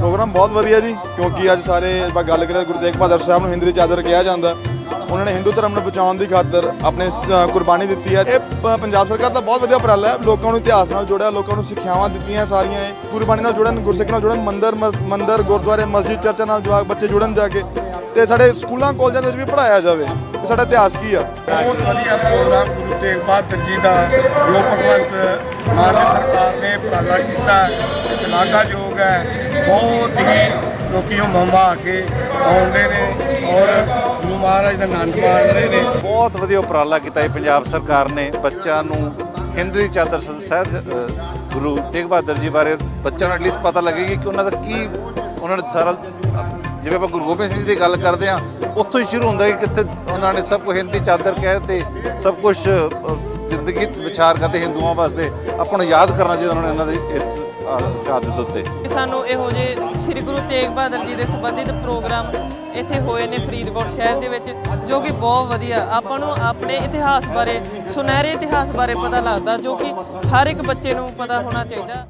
Programme ਬਹੁਤ ਵਧੀਆ ਜੀ, ਕਿਉਂਕਿ ਅੱਜ ਸਾਰੇ ਆਪਾਂ ਗੱਲ ਕਰੀਏ ਗੁਰੂ ਤੇਗ ਬਹਾਦਰ ਸਾਹਿਬ ਨੂੰ ਹਿੰਦਰੀ ਚਾਦਰ ਕਿਹਾ ਜਾਂਦਾ। ਉਹਨਾਂ ਨੇ ਹਿੰਦੂ ਧਰਮ ਨੂੰ ਬਚਾਉਣ ਦੀ ਖਾਤਰ ਆਪਣੇ ਸ- ਕੁਰਬਾਨੀ ਦਿੱਤੀ ਹੈ। ਇਹ ਪੰਜਾਬ ਸਰਕਾਰ ਦਾ ਬਹੁਤ ਵਧੀਆ ਉਪਰਾਲਾ ਹੈ। ਲੋਕਾਂ ਨੂੰ ਇਤਿਹਾਸ ਨਾਲ ਜੋੜਿਆ, ਲੋਕਾਂ ਨੂੰ ਸਿੱਖਿਆਵਾਂ ਦਿੱਤੀਆਂ ਸਾਰੀਆਂ ਇਹ। ਗੁਰਬਾਣੀ ਨਾਲ ਜੁੜਨ, ਗੁਰਸਿੱਖ ਨਾਲ ਜੁੜਨ, ਮੰਦਰ ਮੰਦਰ, ਗੁਰਦੁਆਰੇ, ਮਸਜਿਦ, ਚਰਚਾ ਨਾਲ ਜਵਾਕ ਬੱਚੇ ਜੁੜਨ ਜਾ ਕੇ। ਤੇ ਸਾਡੇ ਸਕੂਲਾਂ, ਕਾਲਜਾਂ ਦੇ ਵਿੱਚ ਵੀ ਪੜਾਇਆ ਜਾਵੇ। ਕਿ ਸਾਡਾ ਇਤਿਹਾਸ ਕੀ ਆ? ਬਹੁਤ ਵਧੀਆ ਪ੍ਰੋਗਰਾਮ ਗੁਰੂ ਤੇਗ ਬਹਾਦਰ ਜੀ ਦਾ, ਜੋ ਭਗਵੰਤ ਮਾਨ ਸਰਕਾਰ ਨੇ ਉਪਰਾਲਾ ਕੀਤਾ। ਸ਼ਲਾਘਾਯੋਗ ਹੈ। ਬਹੁਤ ਹੀ ਲੋਕੀ ਉਹ ਮਮਾ ਆ ਕੇ ਆਉਂਦੇ ਨੇ ਔਰ ਗੁਰੂ ਮਹਾਰਾਜ ਦਾ ਆਨੰਦ ਮਾਣਦੇ ਨੇ। ਬਹੁਤ ਵਧੀਆ ਉਪਰਾਲਾ ਕੀਤਾ ਹੈ ਪੰਜਾਬ ਸਰਕਾਰ ਨੇ ਬੱਚਿਆਂ ਨੂੰ ਹਿੰਦ ਦੀ ਚਾਦਰ ਸਾਹਿਬ ਗੁਰੂ ਤੇਗ ਬਹਾਦਰ ਜੀ ਬਾਰੇ ਬੱਚਿਆਂ ਨੂੰ ਐਟਲੀਸਟ ਪਤਾ ਲੱਗੇਗੀ ਕਿ ਉਹਨਾਂ ਦਾ ਕੀ, ਉਹਨਾਂ ਨੇ ਸਾਰਾ, ਜਿਵੇਂ ਆਪਾਂ ਗੁਰੂ ਗੋਬਿੰਦ ਸਿੰਘ ਜੀ ਦੀ ਗੱਲ ਕਰਦੇ ਆ ਉੱਥੋਂ ਹੀ ਸ਼ੁਰੂ ਹੁੰਦਾ ਕਿ ਕਿੱਥੇ ਉਹਨਾਂ ਨੇ ਸਭ ਕੁਝ ਹਿੰਦ ਦੀ ਚਾਦਰ ਕਹਿ ਤੇ ਸਭ ਕੁਝ ਜ਼ਿੰਦਗੀ ਵਿਚਾਰ ਕਰਦੇ ਹਿੰਦੂਆਂ ਵਾਸਤੇ। ਆਪਾਂ ਨੂੰ ਯਾਦ ਕਰਨਾ ਚਾਹੀਦਾ ਉਹਨਾਂ ਨੇ ਇਹਨਾਂ ਦੇ ਇਸ ਸ਼ਹਾਦਤ ਉੱਤੇ। ਸਾਨੂੰ ਇਹੋ ਜੇ ਸ੍ਰੀ ਗੁਰੂ ਤੇਗ ਬਹਾਦਰ ਜੀ ਦੇ ਸੰਬੰਧਿਤ ਪ੍ਰੋਗਰਾਮ ਇੱਥੇ ਹੋਏ ਨੇ ਫਰੀਦਕੋਟ ਸ਼ਹਿਰ ਦੇ ਵਿੱਚ, ਜੋ ਕਿ ਬਹੁਤ ਵਧੀਆ। ਆਪਾਂ ਨੂੰ ਆਪਣੇ ਇਤਿਹਾਸ ਬਾਰੇ, ਸੁਨਹਿਰੇ ਇਤਿਹਾਸ ਬਾਰੇ ਪਤਾ ਲੱਗਦਾ, ਜੋ ਕਿ ਹਰ ਇੱਕ ਬੱਚੇ ਨੂੰ ਪਤਾ ਹੋਣਾ ਚਾਹੀਦਾ।